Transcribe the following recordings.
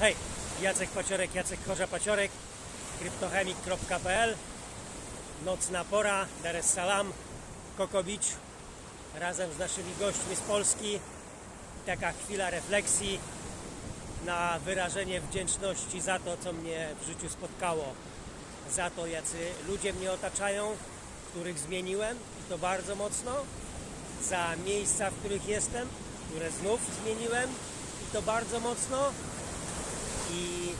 Hej, Jacek Paciorek, Jacek Korza-Paciorek, kryptochemik.pl Nocna pora, Dar es Salaam, Beach razem z naszymi gośćmi z Polski. Taka chwila refleksji na wyrażenie wdzięczności za to, co mnie w życiu spotkało. Za to, jacy ludzie mnie otaczają, których zmieniłem i to bardzo mocno. Za miejsca, w których jestem, które znów zmieniłem i to bardzo mocno i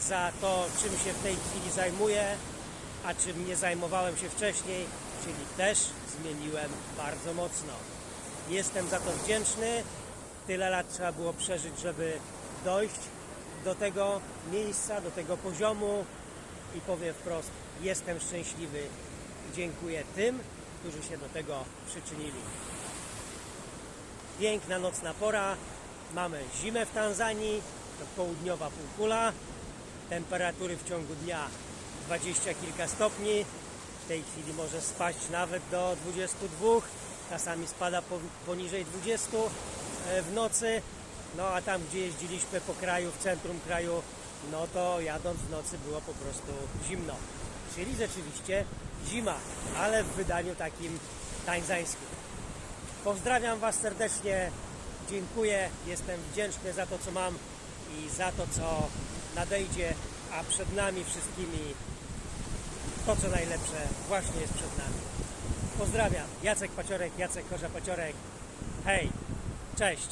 za to, czym się w tej chwili zajmuję, a czym nie zajmowałem się wcześniej, czyli też zmieniłem bardzo mocno. Jestem za to wdzięczny. Tyle lat trzeba było przeżyć, żeby dojść do tego miejsca, do tego poziomu i powiem wprost, jestem szczęśliwy dziękuję tym, którzy się do tego przyczynili. Piękna nocna pora. Mamy zimę w Tanzanii, to południowa półkula. Temperatury w ciągu dnia 20 kilka stopni. W tej chwili może spaść nawet do 22. Czasami spada po- poniżej 20 e, w nocy. No a tam, gdzie jeździliśmy po kraju, w centrum kraju, no to jadąc w nocy było po prostu zimno. Czyli rzeczywiście zima, ale w wydaniu takim tańzańskim. Pozdrawiam Was serdecznie, dziękuję, jestem wdzięczny za to, co mam i za to, co nadejdzie, a przed nami wszystkimi to, co najlepsze właśnie jest przed nami. Pozdrawiam, Jacek Paciorek, Jacek Korza Paciorek. Hej, cześć.